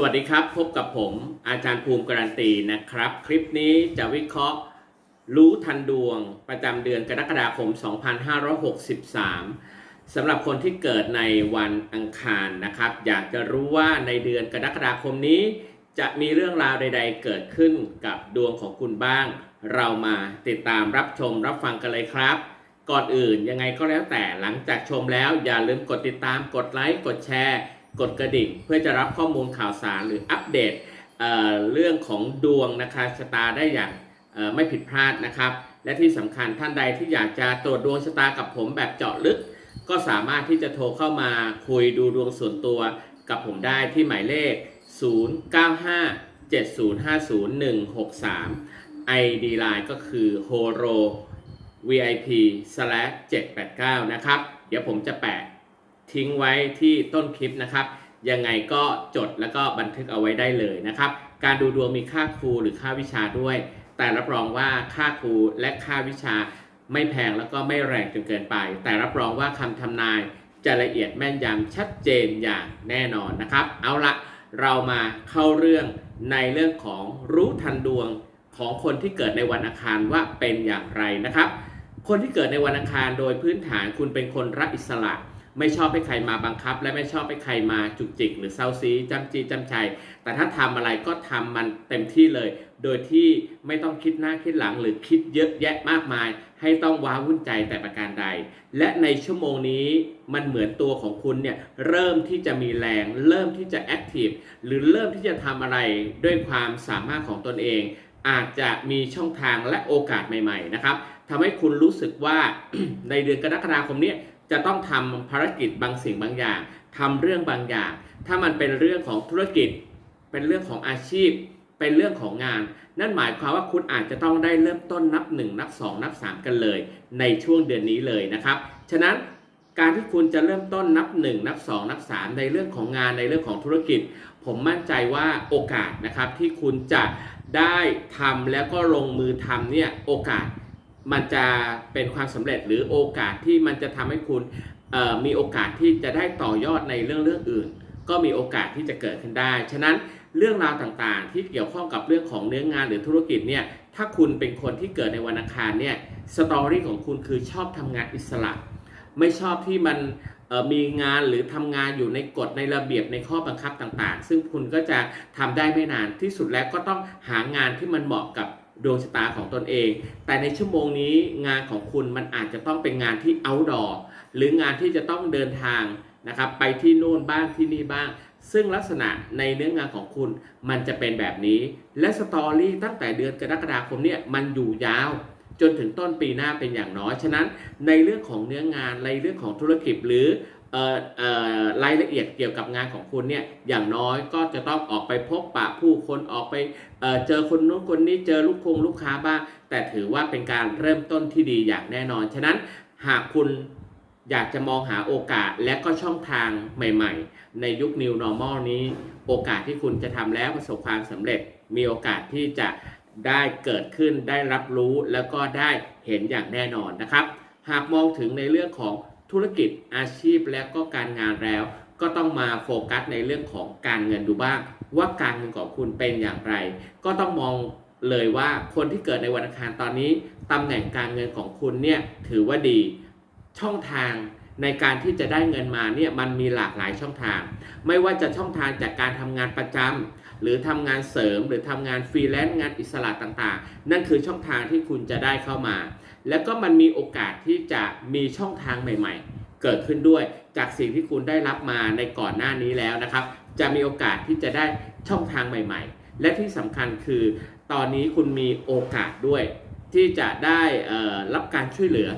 สวัสดีครับ พบกับผมอาจารย์ภูมิการันตีนะครับ คลิปนี้จะวิเคราะห์รู้ทันดวงประจำเดือนกรกฎาคม 2563 สำหรับคนที่เกิดในวันอังคารนะครับ อยากจะรู้ว่าในเดือนกรกฎาคมนี้ จะมีเรื่องราวใด ๆ เกิดขึ้นกับดวงของคุณบ้าง เรามาติดตามรับชมรับฟังกันเลยครับ ก่อนอื่นยังไงก็แล้วแต่หลังจากชมแล้วอย่าลืมกดติดตามกดไลค์กดแชร์ กดกระดิ่งเพื่อจะรับข้อมูลข่าวสารหรืออัปเดตเเรื่องของดวงนะคะชะตาได้อย่างไม่ผิดพลาดนะครับ และที่สำคัญท่านใดที่อยากจะตรวจดวงชะตากับผมแบบเจาะลึก ก็สามารถที่จะโทรเข้ามาคุยดูดวงส่วนตัวกับผมได้ที่หมายเลข 0957050163 ID Line ก็คือ horo vip/789 นะครับ เดี๋ยวผมจะแปะ ทิ้งไว้ที่ต้นคลิปนะครับ ยังไงก็จดแล้วก็บันทึกเอาไว้ได้เลยนะครับ การดูดวงมีค่าครูหรือค่าวิชาด้วย แต่รับรองว่าค่าครูและค่าวิชาไม่แพงแล้วก็ไม่แรงจนเกินไป แต่รับรองว่าคำทำนายจะละเอียดแม่นยำชัดเจนอย่างแน่นอนนะครับ เอาละเรามาเข้าเรื่องในเรื่องของรู้ทันดวงของคนที่เกิดในวันอังคารว่าเป็นอย่างไรนะครับ คนที่เกิดในวันอังคารโดยพื้นฐานคุณเป็นคนรักอิสระ ไม่ชอบให้ใครมาบังคับ และไม่ชอบให้ใครมาจุกจิก หรือเซาซีจำจีจำชัยแต่ถ้าทำอะไรก็ทำมันเต็มที่เลย โดยที่ไม่ต้องคิดหน้าคิดหลังหรือคิดเยอะแยะมากมาย ให้ต้องว้าวุ่นใจแต่ประการใด และในชั่วโมงนี้มันเหมือนตัวของคุณเนี่ยเริ่มที่จะมีแรง เริ่มที่จะแอคทีฟหรือเริ่มที่จะทำอะไรด้วยความสามารถของตนเอง อาจจะมีช่องทางและโอกาสใหม่ ๆ นะครับ ทำให้คุณรู้สึกว่าในเดือนกรกฎาคมนี้จะต้องทำภารกิจบางสิ่งบางอย่างทำเรื่องบางอย่าง ถ้ามันเป็นเรื่องของธุรกิจ เป็นเรื่องของอาชีพ เป็นเรื่องของงาน นั่นหมายความว่าคุณอาจจะต้องได้เริ่มต้นนับ 1 นับ 2 นับ 3 กันเลย ในช่วงเดือนนี้เลยนะครับ ฉะนั้นการที่คุณจะเริ่มต้นนับ 1 นับ 2 นับ 3 ในเรื่องของงานในเรื่องของธุรกิจ ผมมั่นใจว่าโอกาสนะครับที่คุณจะได้ทำแล้วก็ลงมือทำเนี่ยโอกาส มันจะเป็นความสำเร็จหรือโอกาสที่มันจะทำให้คุณมีโอกาสที่จะได้ต่อยอดในเรื่องเรื่องอื่น ก็มีโอกาสที่จะเกิดขึ้นได้ ฉะนั้นเรื่องราวต่างๆ ที่เกี่ยวข้องกับเรื่องของเนื้องานหรือธุรกิจเนี่ยถ้าคุณเป็นคนที่เกิดในวันอังคารเนี่ยสตอรี่ของคุณคือชอบทำงานอิสระ ไม่ชอบที่มันมีงานหรือทำงานอยู่ในกฎในระเบียบในข้อบังคับต่างๆ ซึ่งคุณก็จะทำได้ไม่นานที่สุดแล้วก็ต้องหางานที่มันเหมาะกับ ดวงชะตาของตนเอง แต่ในชั่วโมงนี้งานของคุณมันอาจจะต้องเป็นงานที่ outdoor หรืองานที่จะต้องเดินทางนะครับไปที่นู่นบ้างที่นี่บ้าง ซึ่งลักษณะในเนื้องานของคุณมันจะเป็นแบบนี้ และสตอรี่ตั้งแต่เดือนกรกฎาคมเนี่ยมันอยู่ยาว จนถึงต้นปีหน้าเป็นอย่างน้อย ฉะนั้นในเรื่องของเนื้องานในเรื่องของธุรกิจหรือ รายละเอียดเกี่ยวกับงานของคุณเนี่ยอย่างน้อยก็จะต้องออกไปพบปะผู้คนออกไปเเจอคนนู้นคนนี้เจอลูกคงลูกค้าบ้างแต่ถือว่าเป็นการเริ่มต้นที่ดีอย่างแน่นอน ฉะนั้นหากคุณอยากจะมองหาโอกาสและก็ช่องทางใหม่ๆ ในยุค New Normal นี้ โอกาสที่คุณจะทำแล้วประสบความสำเร็จ มีโอกาสที่จะได้เกิดขึ้นได้รับรู้แล้วก็ได้เห็นอย่างแน่นอนนะครับ หากมองถึงในเรื่องของ ธุรกิจอาชีพและก็การงานแล้ว ก็ต้องมาโฟกัสในเรื่องของการเงินดูบ้าง ว่าการเงินของคุณเป็นอย่างไร ก็ต้องมองเลยว่าคนที่เกิดในวันอังคารตอนนี้ตำแหน่งการเงินของคุณเนี่ยถือว่าดีช่องทางในการที่จะได้เงินมาเนี่ยมันมีหลากหลายช่องทาง ไม่ว่าจะช่องทางจากการทำงานประจำ หรือทำงานเสริมหรือทำงานฟรีแลนซ์งานอิสระต่างๆ นั่นคือช่องทางที่คุณจะได้เข้ามา แล้วก็มันมีโอกาสที่จะมีช่องทางใหม่ ๆ เกิดขึ้นด้วย จากสิ่งที่คุณได้รับมาในก่อนหน้านี้แล้วนะครับ จะมีโอกาสที่จะได้ช่องทางใหม่ ๆ และที่สำคัญคือ ตอนนี้คุณมีโอกาสด้วย ที่จะได้รับการช่วยเหลือ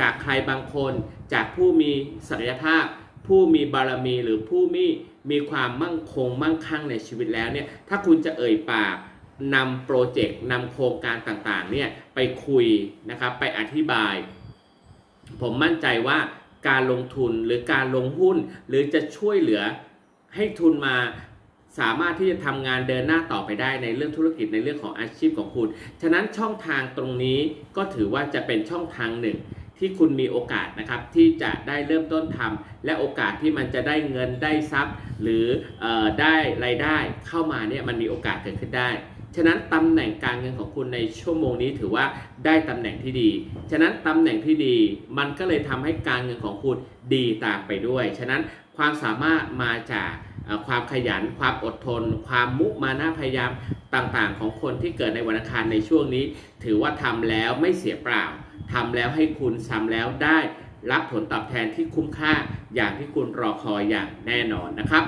จากใครบางคน จากผู้มีศักยภาพ ผู้มีบารมีหรือผู้มีมีความมั่งคงมั่งคั่งในชีวิตแล้วเนี่ยถ้าคุณจะเอ่ยปากนำโปรเจกต์นำโครงการต่างๆเนี่ยไปคุยนะครับไปอธิบาย ผมมั่นใจว่าการลงทุนหรือการลงหุ้น หรือจะช่วยเหลือให้ทุนมาสามารถที่จะทำงานเดินหน้าต่อไปได้ในเรื่องธุรกิจในเรื่องของอาชีพของคุณ ฉะนั้นช่องทางตรงนี้ก็ถือว่าจะเป็นช่องทางหนึ่ง ที่คุณมีโอกาสนะครับที่จะได้เริ่มต้นทำและโอกาสที่มันจะได้เงินได้ทรัพย์ หรือออได้รายได้เข้ามาเนี่ยมันมีโอกาสเกิดขึ้นได้ฉะนั้นตำแหน่งการเงินของคุณในชั่วโมงนี้ถือว่าได้ตำแหน่งที่ดี ฉะนั้นตำแหน่งที่ดีมันก็เลยทำให้การเงินของคุณดีตามไปด้วย ฉะนั้นความสามารถมาจากความขยัน ความอดทน ความมุมานะพยายามต่างๆ ของคนที่เกิดในวันอังคารในช่วงนี้ ถือว่าทำแล้วไม่เสียเปล่า ทำแล้วให้คุณทำแล้วได้รับผลตอบแทนที่คุ้มค่าอย่างที่คุณรอคอยอย่างแน่นอนนะครับ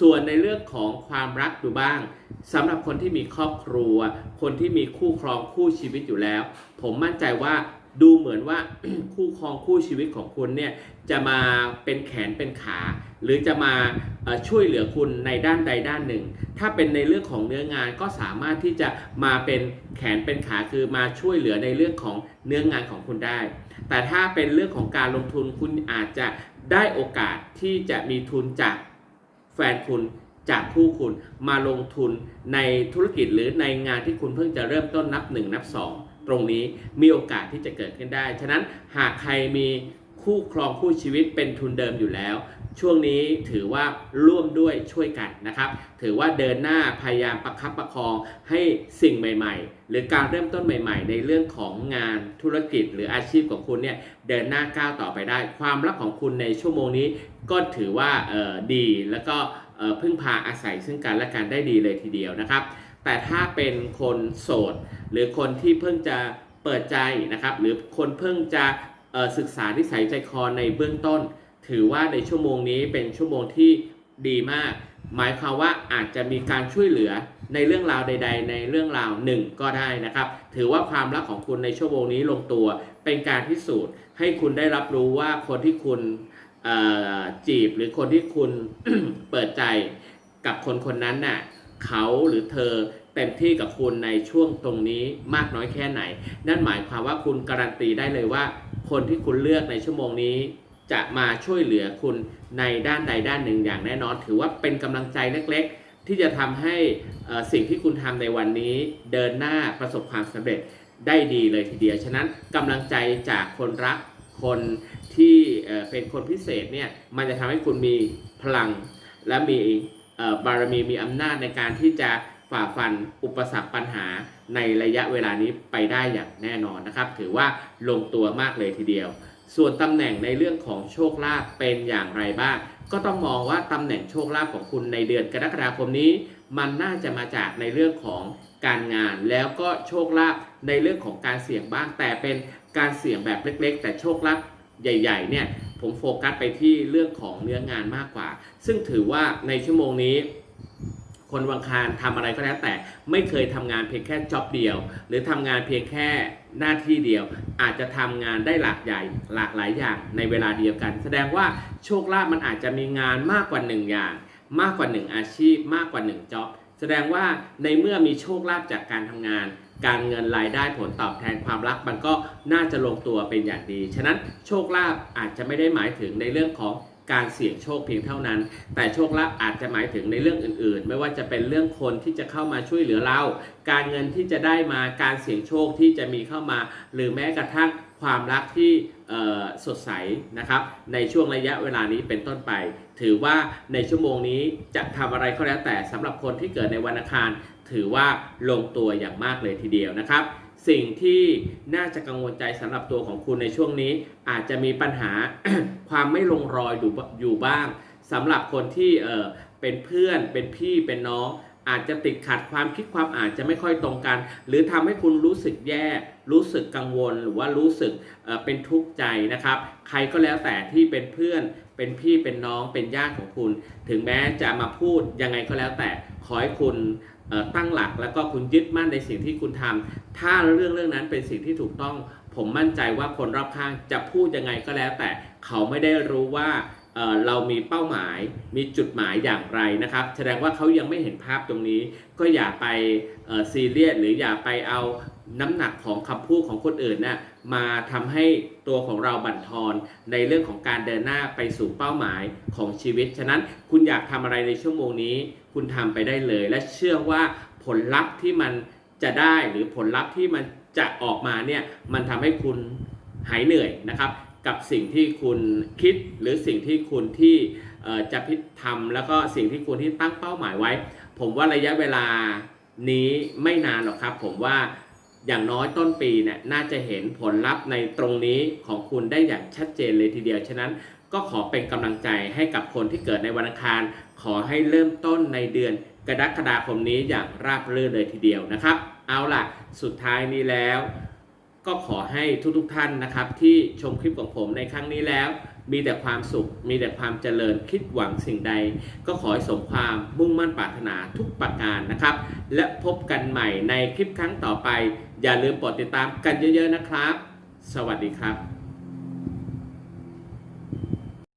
ส่วนในเรื่องของความรักดูบ้างสำหรับคนที่มีครอบครัว คนที่มีคู่ครองคู่ชีวิตอยู่แล้ว ผมมั่นใจว่า ดูเหมือนว่าคู่ครองคู่ชีวิตของคุณเนี่ยจะมาเป็นแขนเป็นขา หรือจะมาช่วยเหลือคุณในด้านใดด้านหนึ่ง ถ้าเป็นในเรื่องของเนื้องานก็สามารถที่จะมาเป็นแขนเป็นขาคือมาช่วยเหลือในเรื่องของเนื้องานของคุณได้ แต่ถ้าเป็นเรื่องของการลงทุนคุณอาจจะได้โอกาสที่จะมีทุนจากแฟนคุณจากคู่คุณมาลงทุนในธุรกิจหรือในงานที่คุณเพิ่งจะเริ่มต้นนับหนึ่งนับสอง ตรงนี้มีโอกาสที่จะเกิดขึ้นได้ ฉะนั้นหากใครมีคู่ครองคู่ชีวิตเป็นทุนเดิมอยู่แล้ว ช่วงนี้ถือว่าร่วมด้วยช่วยกันนะครับ ถือว่าเดินหน้าพยายามประคับประคองให้สิ่งใหม่ ๆ หรือการเริ่มต้นใหม่ ๆ ในเรื่องของงานธุรกิจหรืออาชีพของคุณเนี่ยเดินหน้าก้าวต่อไปได้ ความรักของคุณในชั่วโมงนี้ก็ถือว่าออดีแล้วก็พึ่งพาอาศัยซึ่งกันและกันได้ดีเลยทีเดียวนะครับ แต่ถ้าเป็นคนโสด หรือคนที่เพิ่งจะเปิดใจนะครับ หรือคนเพิ่งจะศึกษานิสัยใจคอในเบื้องต้น ถือว่าในชั่วโมงนี้เป็นชั่วโมงที่ดีมาก หมายความว่าอาจจะมีการช่วยเหลือในเรื่องราวใด ๆ ในเรื่องราวหนึ่งก็ได้นะครับ ถือว่าความรักของคุณในชั่วโมงนี้ลงตัว เป็นการพิสูจน์ให้คุณได้รับรู้ว่าคนที่คุณจีบหรือคนที่คุณเปิดใจกับคนคนนั้นน่ะ เขาหรือเธอเต็มที่กับคุณในช่วงตรงนี้มากน้อยแค่ไหน นั่นหมายความว่าคุณการันตีได้เลยว่า คนที่คุณเลือกในชั่วโมงนี้ จะมาช่วยเหลือคุณในด้านใดด้านหนึ่งอย่างแน่นอน ถือว่าเป็นกำลังใจเล็ก ๆ ที่จะทำให้สิ่งที่คุณทำในวันนี้ เดินหน้าประสบความสำเร็จได้ดีเลยทีเดียว ฉะนั้นกำลังใจจากคนรักคนที่เป็นคนพิเศษเนี่ยมันจะทำให้คุณมีพลังและมี บารมีมีอำนาจในการที่จะฝ่าฟันอุปสรรคปัญหาในระยะเวลานี้ไปได้อย่างแน่นอนนะครับ ถือว่าลงตัวมากเลยทีเดียว ส่วนตำแหน่งในเรื่องของโชคลาภเป็นอย่างไรบ้าง ก็ต้องมองว่าตำแหน่งโชคลาภของคุณในเดือนกรกฎาคมนี้ มันน่าจะมาจากในเรื่องของการงานแล้วก็โชคลาภในเรื่องของการเสี่ยงบ้างแต่เป็นการเสี่ยงแบบเล็ก ๆ แต่โชคลาภใหญ่ ๆ เนี่ย ผมโฟกัสไปที่เรื่องของเนื้องานมากกว่า ซึ่งถือว่าในชั่วโมงนี้ คนวังคารทำอะไรก็แล้วแต่ไม่เคยทำงานเพียงแค่จ็อบเดียว หรือทำงานเพียงแค่หน้าที่เดียว อาจจะทำงานได้หลากใหญ่หลากหลายอย่างในเวลาเดียวกัน แสดงว่าโชคลาภมันอาจจะมีงานมากกว่าหนึ่งอย่าง มากกว่าหนึ่งอาชีพ มากกว่าหนึ่งจ็อบแสดงว่าในเมื่อมีโชคลาภจากการทำงาน การเงินรายได้ผลตอบแทนความรักมันก็น่าจะลงตัวเป็นอย่างดี ฉะนั้นโชคลาภอาจจะไม่ได้หมายถึงในเรื่องของการเสี่ยงโชคเพียงเท่านั้น แต่โชคลาภอาจจะหมายถึงในเรื่องอื่น ๆ ไม่ว่าจะเป็นเรื่องคนที่จะเข้ามาช่วยเหลือเรา การเงินที่จะได้มา การเสี่ยงโชคที่จะมีเข้ามา หรือแม้กระทั่งความรักที่สดใสนะครับ ในช่วงระยะเวลานี้เป็นต้นไป ถือว่าในชั่วโมงนี้จะทำอะไรก็แล้วแต่สำหรับคนที่เกิดในวันอังคาร ถือว่าลงตัวอย่างมากเลยทีเดียวนะครับ สิ่งที่น่าจะกังวลใจสำหรับตัวของคุณในช่วงนี้ อาจจะมีปัญหาความไม่ลงรอยอยู่บ้างสำหรับคนที่เออเป็นเพื่อนเป็นพี่เป็นน้อง อาจจะติดขัดความคิดความอาจจะไม่ค่อยตรงกัน หรือทำให้คุณรู้สึกแย่รู้สึกกังวลหรือว่ารู้สึกเป็นทุกข์ใจนะครับ ใครก็แล้วแต่ที่เป็นเพื่อนเป็นพี่เป็นน้องเป็นญาติของคุณ ถึงแม้จะมาพูดยังไงก็แล้วแต่ อให้คุณตั้งหลักแล้วก็คุณยึดมั่นในสิ่งที่คุณทำถ้าเรื่องเรื่องนั้นเป็นสิ่งที่ถูกต้อง ผมมั่นใจว่าคนรอบข้างจะพูดยังไงก็แล้ว แต่เขาไม่ได้รู้ว่าเเรามีเป้าหมายมีจุดหมายอย่างไรนะครับ แสดงว่าเขายังไม่เห็นภาพตรงนี้ ก็อย่าไปซีเรียสหรืออย่าไปเอา น้ำหนักของคำพูดของคนอื่นน่ะมาทำให้ตัวของเราบั่นทอนในเรื่องของการเดินหน้าไปสู่เป้าหมายของชีวิต ฉะนั้นคุณอยากทำอะไรในชั่วโมงนี้ คุณทำไปได้เลย และเชื่อว่าผลลัพธ์ที่มันจะได้หรือผลลัพธ์ที่มันจะออกมาเนี่ยมันทำให้คุณหายเหนื่อยนะครับกับสิ่งที่คุณคิดหรือสิ่งที่คุณที่จะพิทำแล้วก็สิ่งที่คุณที่ตั้งเป้าหมายไว้ ผมว่าระยะเวลานี้ไม่นานหรอกครับ ผมว่า อย่างน้อยต้นปีเนี่ยน่าจะเห็นผลลัพธ์ในตรงนี้ของคุณได้อย่างชัดเจนเลยทีเดียว ฉะนั้นก็ขอเป็นกำลังใจให้กับคนที่เกิดในวันอังคาร ขอให้เริ่มต้นในเดือนกรกฎาคมนี้อย่างราบรื่นเลยทีเดียวนะครับ เอาล่ะ สุดท้ายนี้แล้ว ก็ขอให้ทุกๆทท่านนะครับ ที่ชมคลิปของผมในครั้งนี้แล้ว มีแต่ความสุข มีแต่ความเจริญคิดหวังสิ่งใด ก็ขอให้สมความมุ่งมั่นปรารถนาทุกประการนะครับ และพบกันใหม่ในคลิปครั้งต่อไป อย่าลืมกดติดตามกันเยอะๆนะครับ สวัสดีครับ